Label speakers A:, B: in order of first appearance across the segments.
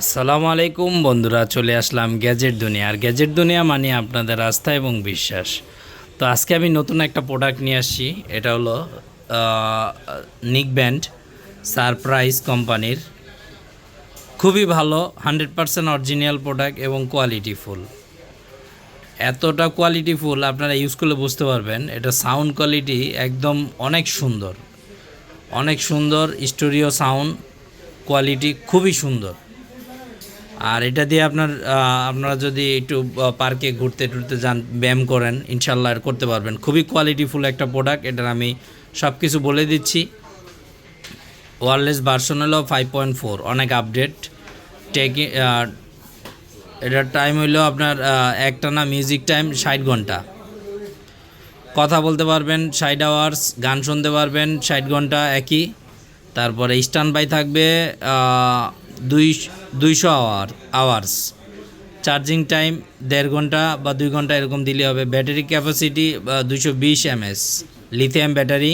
A: আসসালামু আলাইকুম বন্ধুরা, চলে আসলাম গ্যাজেট দুনিয়া। আর গ্যাজেট দুনিয়া মানে আপনাদের আস্থা এবং বিশ্বাস। তো আজকে আমি নতুন একটা প্রোডাক্ট নিয়ে আসছি, এটা হলো নিক ব্যান্ড সারপ্রাইজ কোম্পানির। খুবই ভালো হান্ড্রেড পারসেন্ট অরিজিনাল প্রোডাক্ট এবং কোয়ালিটি ফুল এতটা কোয়ালিটি ফুল আপনারা ইউজ করলে বুঝতে পারবেন, এটা সাউন্ড কোয়ালিটি একদম অনেক সুন্দর। অনেক সুন্দর স্টুডিও সাউন্ড কোয়ালিটি খুবই সুন্দর। আর এটা দিয়ে আপনার আপনারা যদি একটু পার্কে ঘুরতে টুরতে যান, ব্যায়াম করেন ইনশাল্লাহ করতে পারবেন। খুবই কোয়ালিটিফুল একটা প্রোডাক্ট এটার আমি সব কিছু বলে দিচ্ছি। ওয়ারলেস ভার্সন হলো ফাইভ পয়েন্ট ফোর অনেক আপডেট টেকি এটার টাইম হইল আপনার একটানা মিউজিক টাইম ষাট ঘণ্টা। কথা বলতে পারবেন, ষাট আওয়ার্স গান শুনতে পারবেন, ষাট ঘণ্টা একই। তারপরে স্ট্যান্ড বাই থাকবে দুই, দুইশো আওয়ার আওয়ার্স চার্জিং টাইম দেড় ঘণ্টা বা দুই ঘণ্টা এরকম দিলে হবে। ব্যাটারি ক্যাপাসিটি দুইশো বিশ এমএস লিথিয়াম ব্যাটারি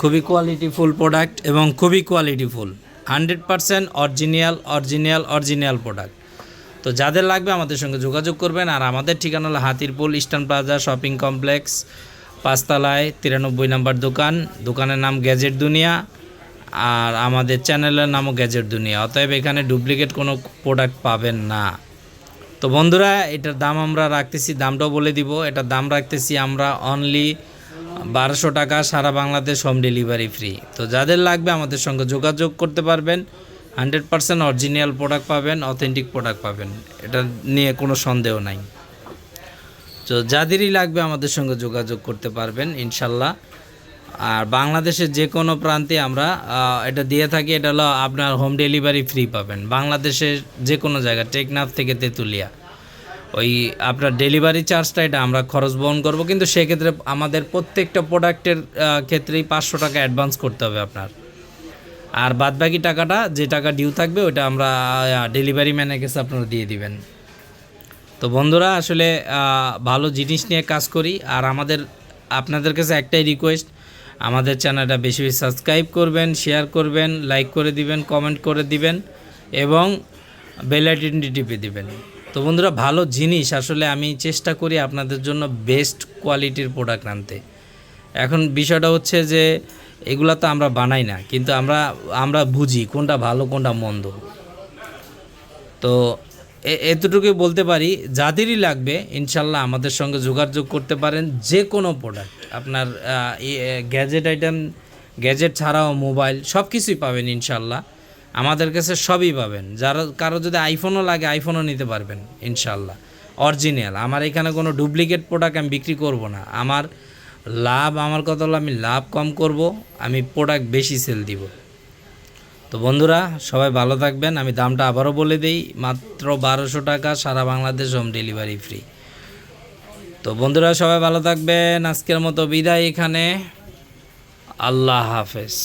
A: খুবই কোয়ালিটিফুল প্রোডাক্ট এবং খুবই qualityful hundred percent original original original product তো যাদের লাগবে আমাদের সঙ্গে যোগাযোগ করবেন আর আমাদের ঠিকানা হলো Hatirpool Eastern Plaza shopping complex পাঁচতলায় তিরানব্বই নম্বর দোকান। দোকানের নাম গ্যাজেট দুনিয়া আর আমাদের চ্যানেলের নামও গ্যাজেট দুনিয়া, অতএব এখানে ডুপ্লিকেট কোনো প্রোডাক্ট পাবেন না। তো বন্ধুরা, এটার দাম আমরা রাখতেছি, দামটাও বলে দিব। এটার দাম রাখতেছি আমরা অনলি বারোশো টাকা, সারা বাংলাদেশ হোম ডেলিভারি ফ্রি তো যাদের লাগবে আমাদের সঙ্গে যোগাযোগ করতে পারবেন হান্ড্রেড পারসেন্ট অরিজিনাল প্রোডাক্ট পাবেন অথেন্টিক প্রোডাক্ট পাবেন। এটা নিয়ে কোনো সন্দেহ নাই। তো যাদেরই লাগবে আমাদের সঙ্গে যোগাযোগ করতে পারবেন, ইনশাল্লাহ। আর বাংলাদেশের যে কোনো প্রান্তে আমরা এটা দিয়ে থাকি, এটা হলো আপনার হোম ডেলিভারি ফ্রি পাবেন। বাংলাদেশের যে কোনো জায়গা টেকনাফ থেকে তেঁতুলিয়া। ওই আপনার ডেলিভারি চার্জটা এটা আমরা খরচ বহন করব, কিন্তু সেক্ষেত্রে আমাদের প্রত্যেকটা প্রোডাক্টের ক্ষেত্রেই পাঁচশো টাকা অ্যাডভান্স করতে হবে আপনার। আর বাদবাকি টাকাটা, যে টাকা ডিউ থাকবে ওটা আমরা ডেলিভারি ম্যানের কাছে আপনারা দিয়ে দিবেন। তো বন্ধুরা, আসলে ভালো জিনিস নিয়ে কাজ করি, আর আমাদের, আপনাদের কাছে একটাই রিকোয়েস্ট আমাদের চ্যানেলটা বেশি বেশি সাবস্ক্রাইব করবেন শেয়ার করবেন লাইক করে দিবেন কমেন্ট করে দিবেন এবং বেল আইকনটি টিপে দিবেন। তো বন্ধুরা, ভালো জিনিস আসলে আমি চেষ্টা করি আপনাদের জন্য বেস্ট কোয়ালিটির প্রোডাক্ট আনতে। এখন বিষয়টা হচ্ছে যে এগুলা তো আমরা বানাই না, কিন্তু আমরা আমরা বুঝি কোনটা ভালো, কোনটা মন্দ। তো এ- এতটুকুই বলতে পারি, যাদেরই লাগবে, ইনশাল্লাহ আমাদের সঙ্গে যোগাযোগ করতে পারেন যে কোনো প্রোডাক্ট আপনার গ্যাজেট আইটেম গ্যাজেট ছাড়াও মোবাইল সব কিছুই পাবেন ইনশাল্লাহ। আমাদের কাছে সবই পাবেন। যারা, কারও যদি আইফোনও লাগে আইফোনও নিতে পারবেন ইনশাল্লাহ। অরিজিনাল আমার এখানে কোনো ডুপ্লিকেট প্রোডাক্ট আমি বিক্রি করব না। আমার লাভ, আমার কথা হলো আমি লাভ কম করব, আমি প্রোডাক্ট বেশি সেল দিব। তো বন্ধুরা, সবাই ভালো থাকবেন। আমি দামটা আবারও বলে দিই, মাত্র বারোশো টাকা সারা বাংলাদেশ হোম ডেলিভারি ফ্রি। তো বন্ধুরা, সবাই ভালো থাকবেন। আজকের মতো বিদায় এখানে। আল্লাহ হাফেজ।